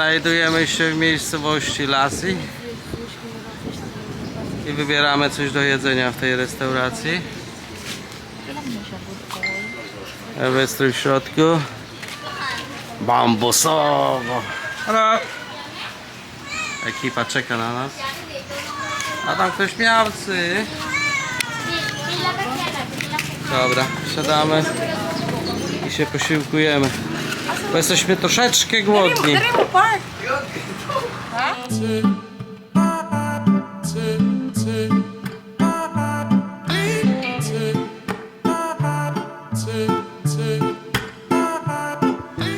Znajdujemy się w miejscowości Lasy i wybieramy coś do jedzenia w tej restauracji. Wystrój w środku. Bambusowo. Ekipa czeka na nas. A tam ktoś miałcy. Dobra, siadamy i się posiłkujemy. Bo jesteśmy troszeczkę głodni.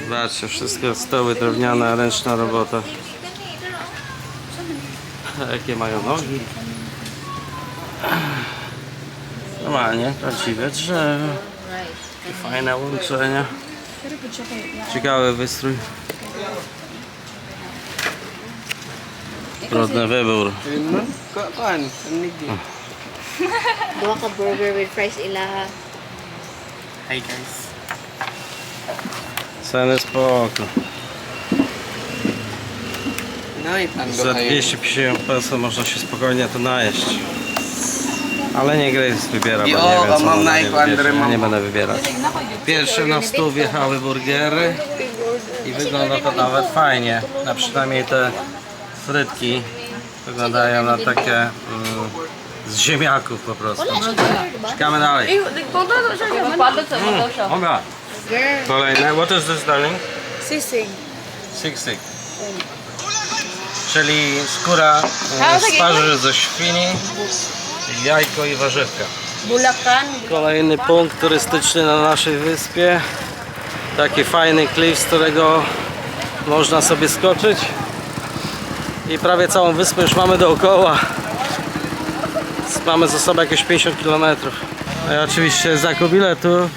Zobaczcie, wszystkie stoły drewniane, ręczna robota. Jakie mają nogi. Normalnie, prawdziwe drzewo. Fajne łączenia. Ciekawy wystrój. Trudny wybór. Kuan, nigi. Dua ka burger with fries ilaha. Hi guys. Ceny spoko. No i pan Za 250 peso można się spokojnie to najeść. Ale nie Grace wybiera, bo Jo, nie wiem co mam ona ikłan, wybierze. Mam- nie będę wybierać. Pierwsze na stół wjechały burgery i wygląda to nawet fajnie. A przynajmniej te frytki wyglądają na takie mm, z ziemniaków po prostu. Czekamy dalej. Oga. Kolejne. What is this darling? Sisig. Siksik. Czyli skóra e, z twarzy ze świni, jajko i warzywka. Kolejny punkt turystyczny na naszej wyspie. Taki fajny klif, z którego można sobie skoczyć. I prawie całą wyspę już mamy dookoła. Mamy za sobą jakieś 50 km. No i oczywiście zakup biletu.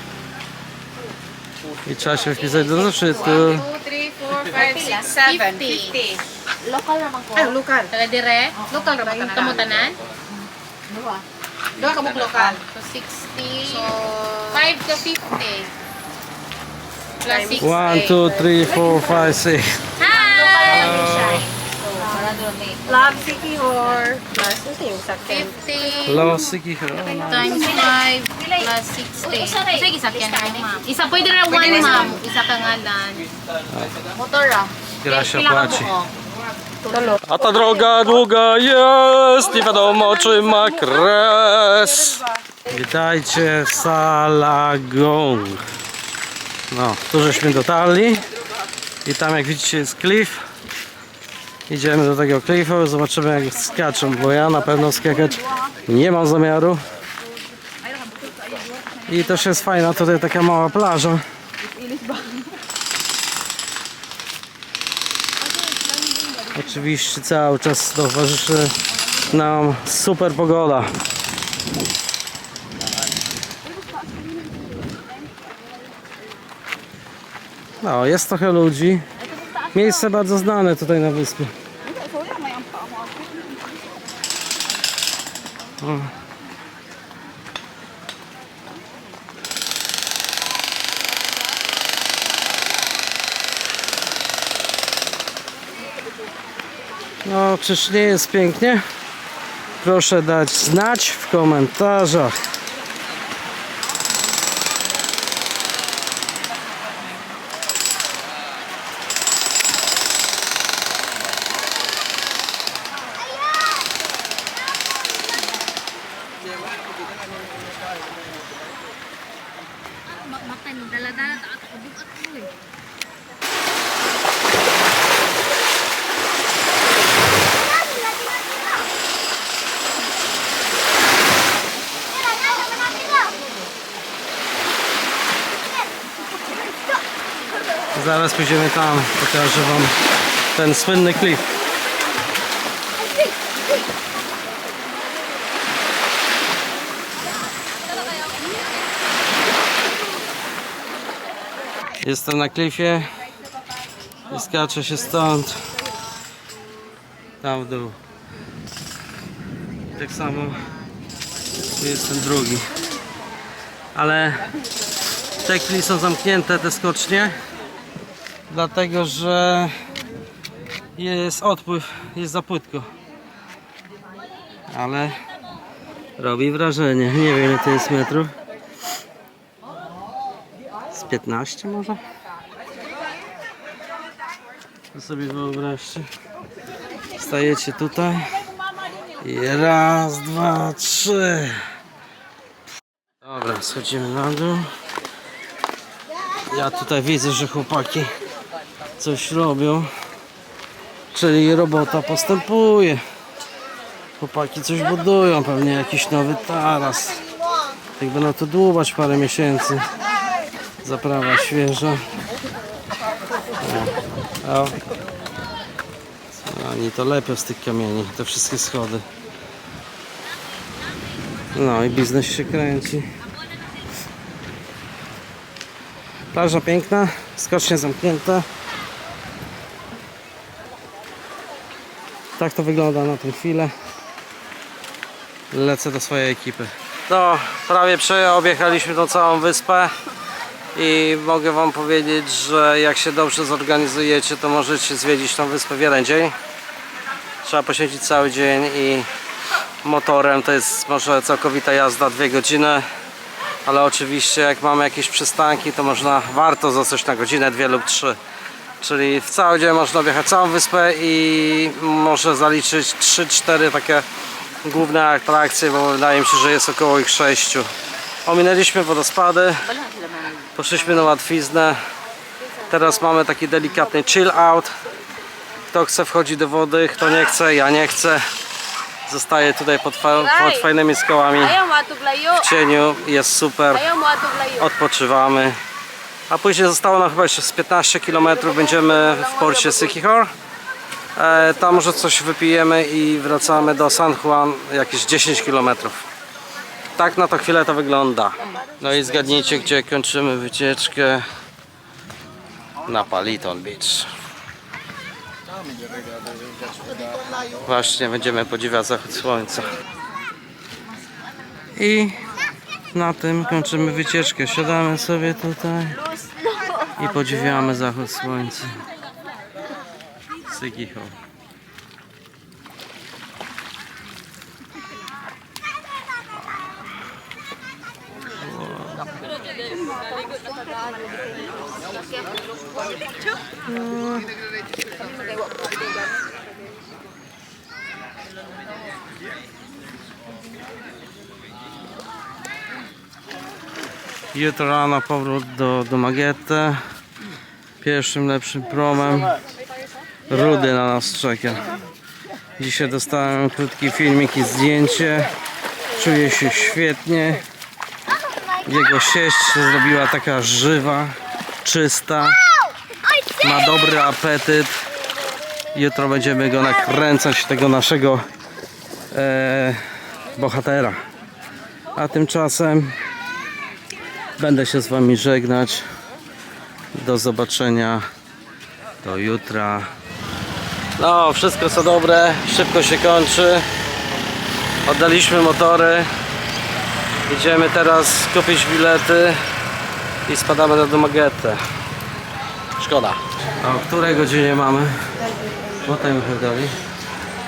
I trzeba się wpisać do zeszytu. 2, 3, 4, 5, 6, 7. 50. Local naman ko. Ay, local. Taga dire? Local ra ba tanan? Kamutanan? Dua. Dua ka mong local. So 60. So 5 to 50. Plus 6. 1, 2, 3, 4, 5, 6. Hi! Love City Hor. Plus, ito yung sakyan. 50 Hello, sige. times 5 plus 60. Sige, sakyan na ma'am. Isa pwede na one ma'am. Isa pangalan. Motor ah. Gracia Pila ka płaci. A ta droga długa jest, nie wiadomo czy ma kres. Witajcie w Salagong. No, tu żeśmy dotarli. I tam jak widzicie jest klif. Idziemy do tego klifu, zobaczymy jak skaczą, bo ja na pewno skakać nie mam zamiaru. I też jest fajna tutaj taka mała plaża. Oczywiście cały czas towarzyszy nam super pogoda. No, jest trochę ludzi. Miejsce bardzo znane tutaj na wyspie. O. No, czyż nie jest pięknie? Proszę dać znać w komentarzach. Zaraz pójdziemy tam, pokażę wam ten słynny klif. Jestem na klifie i skaczę się stąd tam w dół. Tak samo tu jest ten drugi. Ale te chwili są zamknięte, te skocznie. Dlatego, że jest odpływ, jest za płytko. Ale robi wrażenie. Nie wiem ile to jest metrów. Z 15 może? To sobie wyobraźcie. Stajecie tutaj. I raz, dwa, trzy. Dobra, schodzimy na dół. Ja tutaj widzę, że chłopaki coś robią. Czyli robota postępuje. Chłopaki coś budują, pewnie jakiś nowy taras. Jak będą to dłubać parę miesięcy. Zaprawa świeża. O. Oni to lepią z tych kamieni, te wszystkie schody. No i biznes się kręci. Plaża piękna, skocznie zamknięta. Tak to wygląda na tę chwilę. Lecę do swojej ekipy. No, prawie objechaliśmy tą całą wyspę i mogę Wam powiedzieć, że jak się dobrze zorganizujecie, to możecie zwiedzić tą wyspę w jeden dzień. Trzeba poświęcić cały dzień i motorem to jest może całkowita jazda, dwie godziny. Ale oczywiście jak mamy jakieś przystanki, to można, warto zostać na godzinę, dwie lub trzy. Czyli w cały dzień można objechać całą wyspę i może zaliczyć 3-4 takie główne atrakcje, bo wydaje mi się, że jest około ich 6. Ominęliśmy wodospady, poszliśmy na łatwiznę. Teraz mamy taki delikatny chill out. Kto chce wchodzi do wody, kto nie chce, ja nie chcę. Zostaję tutaj pod, pod fajnymi skałami w cieniu, jest super odpoczywamy. A później zostało nam chyba jeszcze z 15 km. Będziemy w porcie Sykichor. E, tam może coś wypijemy i wracamy do San Juan jakieś 10 km. Tak na to chwilę to wygląda. No i zgadnijcie, gdzie kończymy wycieczkę na Paliton Beach. Właśnie będziemy podziwiać zachód słońca. I na tym kończymy wycieczkę. Siadamy sobie tutaj i podziwiamy zachód słońca. Sykicho. Jutro rano powrót do, do Magiette. Pierwszym lepszym promem. Rudy na nas czeka. Dzisiaj dostałem krótki filmik i zdjęcie. Czuję się świetnie. Jego sieść zrobiła taka żywa, czysta. Ma dobry apetyt. Jutro będziemy go nakręcać, tego naszego e, bohatera. A tymczasem Będę się z Wami żegnać. Do zobaczenia. Do jutra. No, wszystko co dobre. Szybko się kończy. Oddaliśmy motory. Idziemy teraz kupić bilety i spadamy na Domagetę. Szkoda. A o której godzinie mamy? What time have Dali?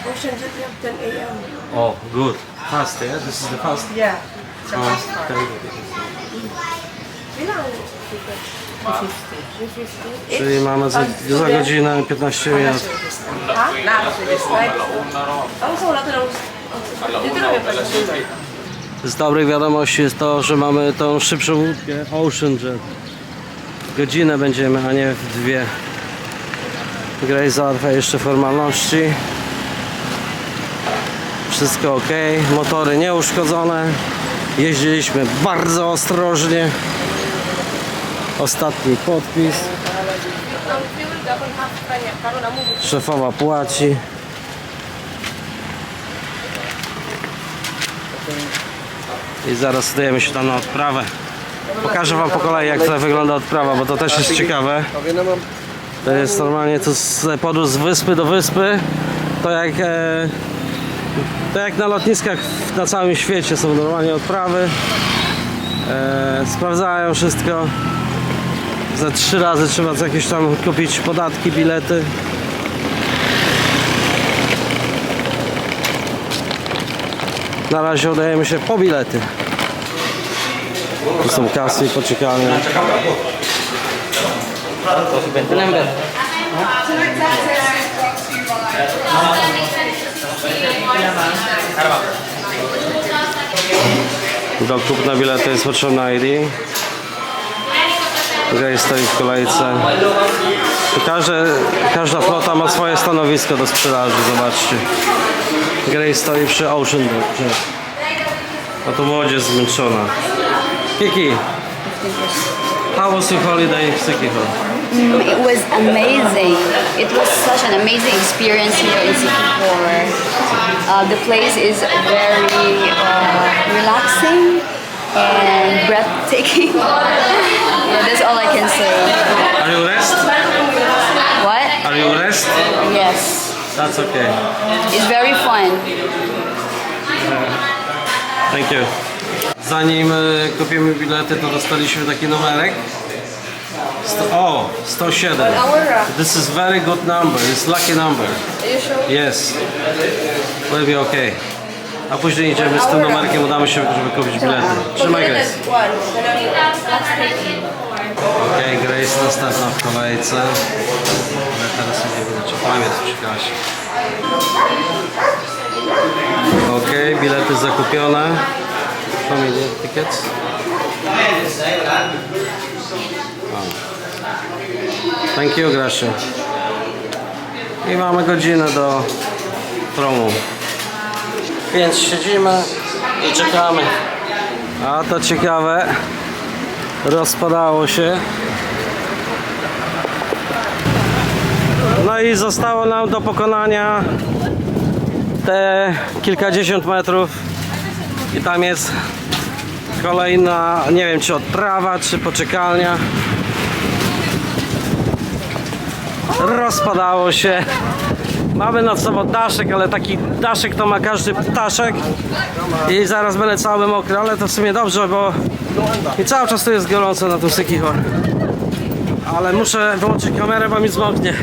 Ocean Jet we have 10 a.m. Oh, good. Fast, yeah? This is the fast. Yeah. It's a Oh, fast car. Czyli mamy za, za godzinę 15 minut. Z dobrych wiadomości jest to, że mamy tą szybszą łódkę Ocean Jet. Godzinę będziemy, a nie w dwie. Grace załatwia jeszcze formalności. Wszystko ok, motory nieuszkodzone. Jeździliśmy bardzo ostrożnie. Na mo. Szefowa płaci. I zaraz udajemy się tam na odprawę. Pokażę wam po kolei jak to wygląda odprawa, bo to też jest ciekawe. To jest normalnie to podróż z wyspy do wyspy. To jak, e, to jak na lotniskach na całym świecie są normalnie odprawy. E, sprawdzają wszystko. Za trzy razy trzeba jakieś tam kupić podatki, bilety. Na razie udajemy się po bilety. Tu są kasy i poczekalnie. Do kupna bilety, jest potrzebna ID. Grej stoi w kolejce. Każde, każda flota ma swoje stanowisko do sprzedaży, zobaczcie. Grey stoi przy Ocean Deck. A tu młodzież zmęczona. Kiki, how was your holiday in Sikihor? Mm, It was amazing. It was such an amazing experience here in Sikihor. Uh, the place is very uh, relaxing and breathtaking. yeah, that's all I can say. Are you rest? What? Are you rest? Yes. That's okay. It's very fun. Thank you. Zanim e, kupimy bilety, to dostaliśmy taki numerek. Sto, o, 107. This is very good number. It's lucky number. Yes. Will be okay. A później idziemy z tym numerkiem, udamy się, żeby kupić bilety. Trzymaj Grace. Okej, Grace następna w kolejce. Ale teraz nie wiem, czy pamięć przy kasie. Okej, bilety zakupione. Familia tickets. Thank you, Gracia. I mamy godzinę do promu. Więc siedzimy i czekamy. A to ciekawe. Rozpadało się. No i zostało nam do pokonania te kilkadziesiąt metrów i tam jest kolejna, nie wiem czy odprawa, czy poczekalnia. Rozpadało się. Mamy nad sobą daszek, ale taki daszek to ma każdy ptaszek. I zaraz będę cały mokry, ale to w sumie dobrze, bo i cały czas tu jest gorąco na tym Sykichor. Ale muszę wyłączyć kamerę, bo mi zmoknie.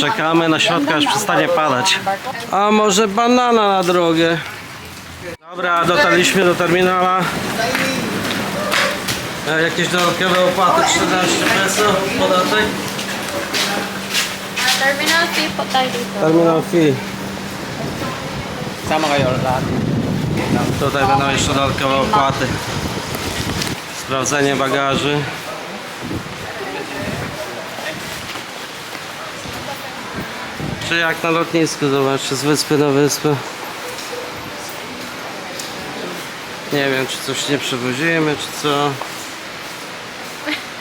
Czekamy na środka, aż przestanie padać. A może banana na drogę? Dobra, dotarliśmy do terminala. E, Jakieś dodatkowe opłaty 14 peso, podatek. Terminal fee po tayo dito. Terminal fee. Sama kayo lahat. Tutaj będą jeszcze dodatkowe opłaty. Sprawdzenie bagaży. Czy jak na lotnisku, zobaczcie, z wyspy na wyspę. Nie wiem, czy coś nie przewozimy, czy co.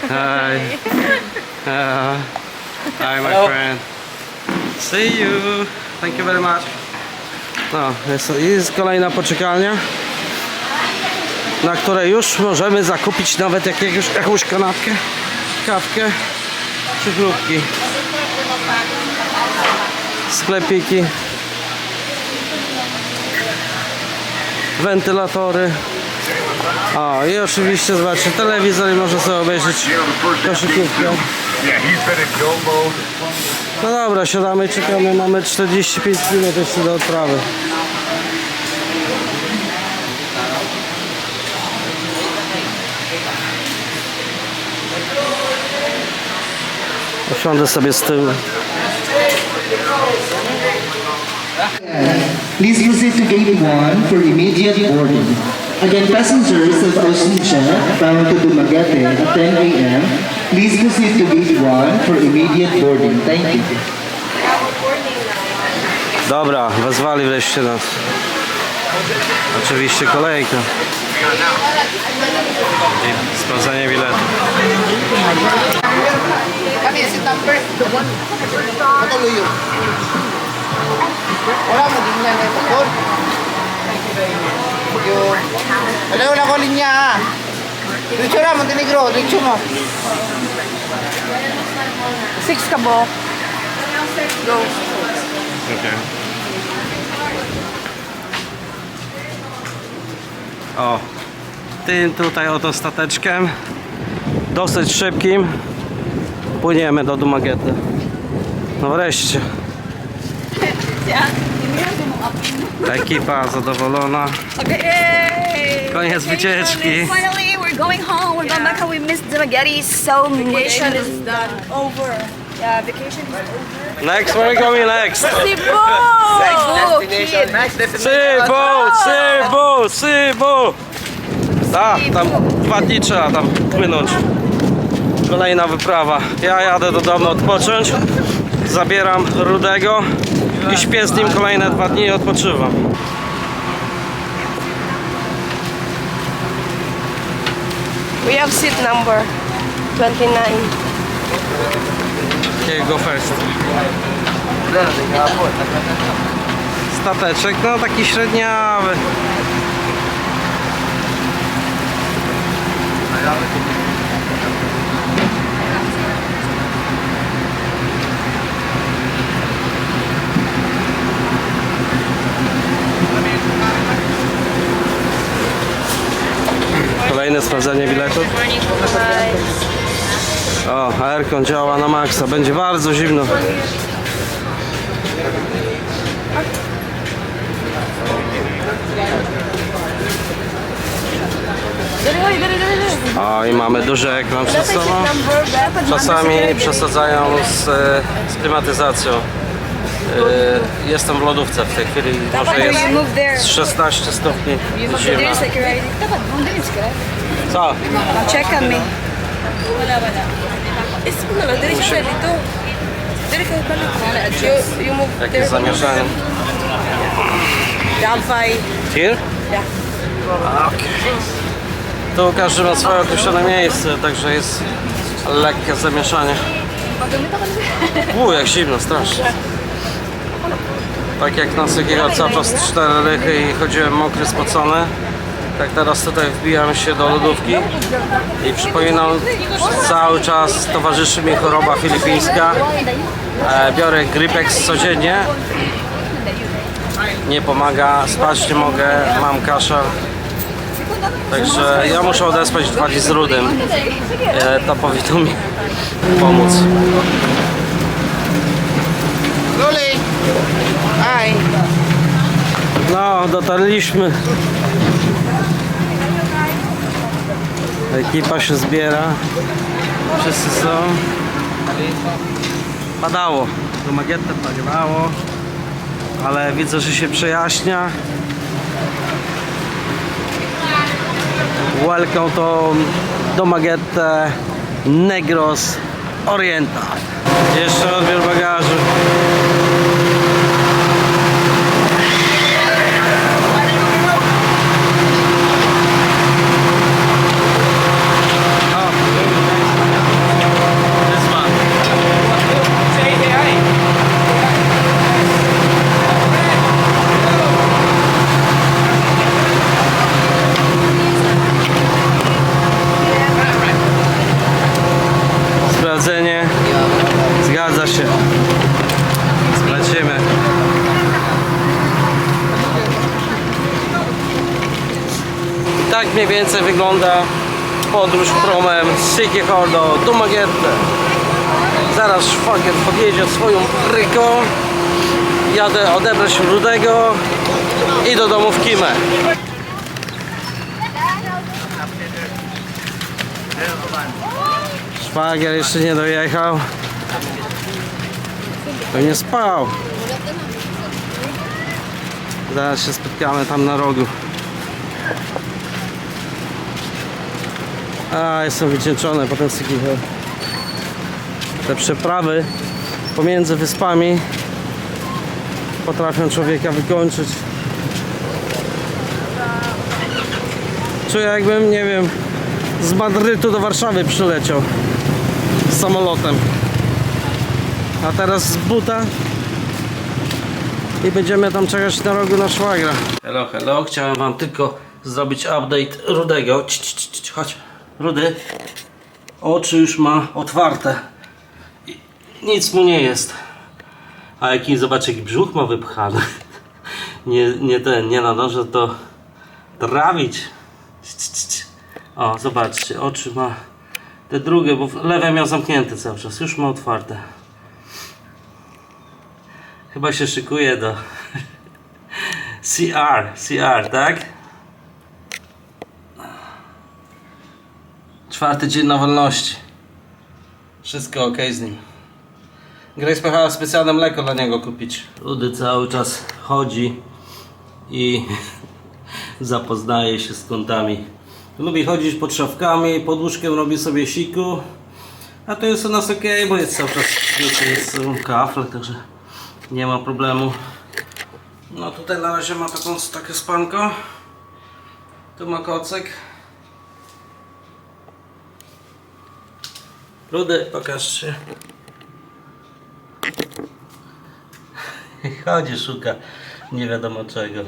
Hi. Hello. Hi, my friend. See you. Thank you very much. No, jest, jest kolejna poczekalnia, na której już możemy zakupić nawet jakiegoś, jakąś kanapkę, kawkę czy chrupki. Sklepiki. Wentylatory. O, i oczywiście zobaczcie, telewizor i można sobie obejrzeć koszykówkę. No dobra, siadamy i czekamy, mamy 45 minut jeszcze do odprawy. Usiądę sobie z tyłu. Please proceed to gate 1 for immediate boarding. Again, passengers of Ocean bound to Dumaguete at 10 a.m., please proceed to gate 1 for immediate boarding. Thank you. Dobra, wezwali wreszcie nas. Oczywiście kolejka. I sprawdzenie biletu. Wala mo din eh, Yun. Wala wala ko linya ha. Diretso na, Montenegro. Diretso mo. Six ka bo. Go. Okay. O, tym tutaj oto stateczkiem, dosyć szybkim, płyniemy do Dumaguety. No wreszcie. Ekipa zadowolona. Koniec wycieczki. Finally, we're going home. We're going back home. We missed the spaghetti so much. Vacation is done. Over. Yeah, vacation is over. Next, where are we going next? Cebu! Destination. Next destination. Sybu, Sybu, Sybu! Tak, tam dwa dni trzeba tam płynąć. Kolejna wyprawa. Ja jadę do domu odpocząć. Zabieram Rudego i śpię z nim kolejne dwa dni i odpoczywam. We have seat number 29. Okay, go first. Stateczek, no taki średniawy. Kolejne sprawdzenie biletów. O, aircon działa na maksa. Będzie bardzo zimno. O, i mamy duży ekran przed sobą. Czasami przesadzają z, e, z klimatyzacją. E, Jestem w lodówce w tej chwili. Może jest move there. z 16 stopni zimna. Ka. Co? Check on me. Is mo na, dili siya dito. Dili ka balik. You, you move Jakie zamieszanie? Dawaj. Here? Okej. Tu każdy ma swoje określone miejsce, także jest lekkie zamieszanie. U, jak zimno, strasznie. Tak jak na Sykiego caczas cztery rychy i chodziłem mokry, spocony. Tak teraz tutaj wbijam się do lodówki i przypominam, cały czas towarzyszy mi choroba filipińska. E, biorę Gripex codziennie. Nie pomaga, spać nie mogę, mam kaszel. Także ja muszę odespać dwa dni z Rudym. E, to powinno mi pomóc. Luli. Hi. No, dotarliśmy. Ekipa się zbiera. Wszyscy są. Padało. Do Magietę padało. Ale widzę, że się przejaśnia. Welcome to do Magietę Negros Oriental. Jeszcze odbiór bagażu. This one. Sprawdzenie. Zgadza się. Lecimy. I tak mniej więcej wygląda podróż promem z Siki Hordo do Magiette. Zaraz szwagier podjedzie swoją ryką. Jadę odebrać Rudego i do domu w Kimę. Szwagier jeszcze nie dojechał. To nie spał. Zaraz się spotkamy tam na rogu. A, jestem wycieńczony potem z takich te przeprawy pomiędzy wyspami potrafią człowieka wykończyć. Czuję jakbym, nie wiem, z Madrytu do Warszawy przyleciał samolotem. A teraz z buta i będziemy tam czekać na rogu na szwagra. Hello, hello. Chciałem wam tylko zrobić update Rudego. Chodź. Rudy. Oczy już ma otwarte. I nic mu nie jest. A jaki, zobacz jaki brzuch ma wypchany. Nie, nie ten, nie nadążę to trawić. O, zobaczcie, oczy ma te drugie, bo lewe miał zamknięte cały czas, już ma otwarte. Chyba się szykuje do CR, CR, tak? Czwarty dzień na wolności. Wszystko ok z nim. Grace pojechała specjalne mleko dla niego kupić. Rudy cały czas chodzi i zapoznaje się z kątami. Lubi chodzić pod szafkami, pod łóżkiem robi sobie siku. A to jest u nas ok, bo jest cały czas wiecie, jest kafle, także nie ma problemu. No tutaj na razie ma taką, takie spanko. Tu ma kocek. Rudy, pokaż się. Chodzi, szuka nie wiadomo czego.